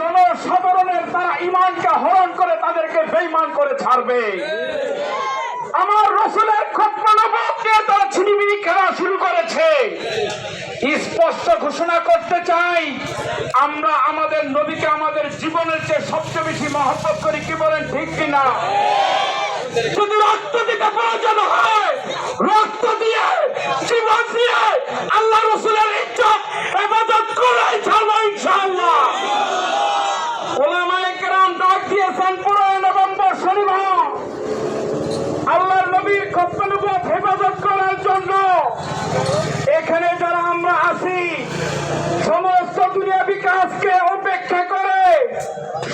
জনসাধারণের তারা ইমানকে হরণ করে তাদেরকে বেইমান করে ছাড়বে। আমার রসুলের খতমানবকে তারা ছিনিমিনি খেলা শুরু করেছে। স্পষ্ট ঘোষণা করতে চাই, আমরা আমাদের নবীকে আমাদের জীবনের চেয়ে সবচেয়ে বেশি মহব্বত করি, কি বলেন ঠিক কিনা? যদি রক্ত দিতে প্রয়োজন হয় রক্ত দিয়ে জীবন দিয়ে আল্লাহ রসুলের ইজ্জত এবাদত করাই ছাড়বো ইনশাআল্লাহ ওলামায়ে কেরাম ডাক দিয়েছেন পনেরোই নভেম্বর শনিবার আল্লাহর নবীর খপ্পনুবত হেফাজত করার জন্য এখানে যারা আমরা আছি, সমস্ত দুনিয়া বিকাশকে উপেক্ষা করে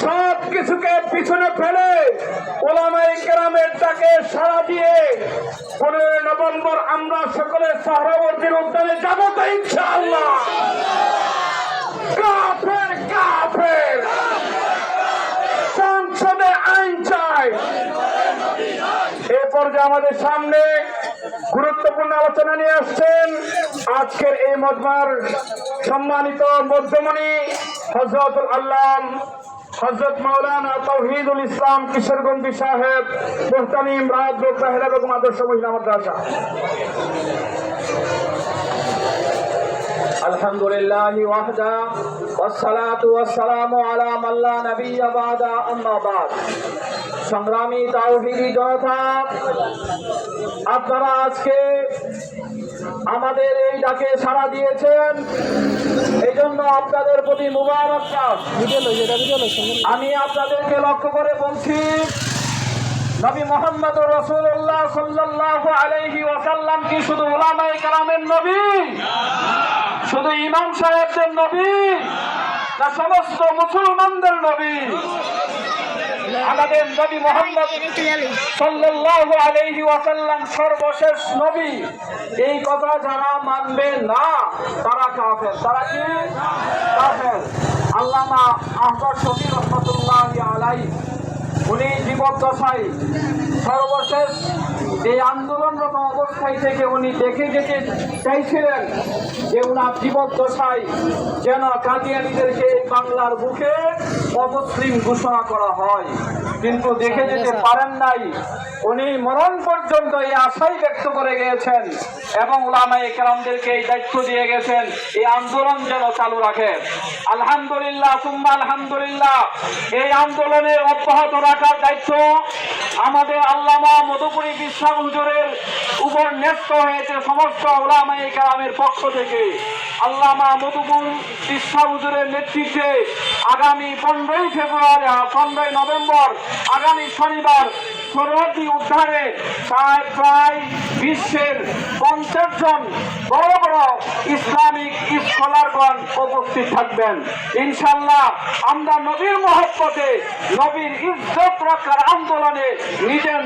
সব কিছুকে পিছনে ফেলে ওলামাই কেরামের ডাকে সাড়া দিয়ে পনেরোই নভেম্বর আমরা সকলে সাহরাবর্তীর উদ্যানে যাব তো ইনশাআল্লাহ কাফের কাফের সংসদে আইন চাই এ পর্যায়ে আমাদের সামনে গুরুত্বপূর্ণ আলোচনা নিয়ে আসছেন, আজকের এই মজমার সম্মানিত মধ্যমণি হজরতুল আল্লাম হজরত মৌলানা তৌহিদুল ইসলাম কিশোরগঞ্জি সাহেব, মোহতামিম রাজ আদর্শ মহিলা মাদ্রাসা। الحمد لله وحده والصلاة والسلام على من لا نبي بعد أما بعد সংগ্রামী তাওহিদি জনতা আপনারা আজকে আমাদের এই ডাকে সাড়া দিয়েছেন এই জন্য আপনাদের প্রতি মুবারক আমি আপনাদেরকে লক্ষ্য করে বলছি নবী মোহাম্মদ রসুল্লাহ সাল্লাহ আলাইহি ওয়াসাল্লাম কি শুধু ওলামাই কালামের নবী শুধু ইমাম সাহেবদের নবী না সমস্ত মুসলমানদের নবী। আমাদের নবী মোহাম্মদ সাল্লাল্লাহু আলাইহি ওয়াসাল্লাম সর্বশেষ নবী। এই কথা যারা মানবে না, তারা কাফের। তারা কি? কাফের। আল্লামা আহমদ শফি রহমতুল্লাহ আলাই উনি জীবদ্দশায় সর্বশেষ এই আন্দোলনরত অবস্থায় থেকে উনি দেখে যেতে চাইছিলেন যে উনার জীবদ্দশায় যেন কাদিয়ানিদেরকে এই বাংলার বুকে অমুসলিম ঘোষণা করা হয়। কিন্তু দেখে যেতে পারেন নাই উনি মরণ পর্যন্ত এই আশাই ব্যক্ত করে গিয়েছেন এবং ওলামাই কেরামদেরকে এই দায়িত্ব দিয়ে গেছেন এই আন্দোলন যেন চালু রাখে। আলহামদুলিল্লাহ সুম্মা আলহামদুলিল্লাহ এই আন্দোলনের অব্যাহত রাখার দায়িত্ব আমাদের আল্লামা মধুপুরী হুজুরের উপর ন্যস্ত হয়েছে সমস্ত ওলামাই কেরামের পক্ষ থেকে। আল্লামা মধুপুর বিশ্বাস হুজুরের নেতৃত্বে আগামী পনেরোই ফেব্রুয়ারি পনেরোই নভেম্বর, আগামী শনিবার সরহদি উদ্ধারে প্রায় প্রায় বিশ্বের পঞ্চাশ জন বড় বড় ইসলামিক স্কলারগণ উপস্থিত থাকবেন। ইনশাল্লাহ আমরা নবীর মহব্বতে, নবীর ইজ্জত রক্ষার আন্দোলনে নিজের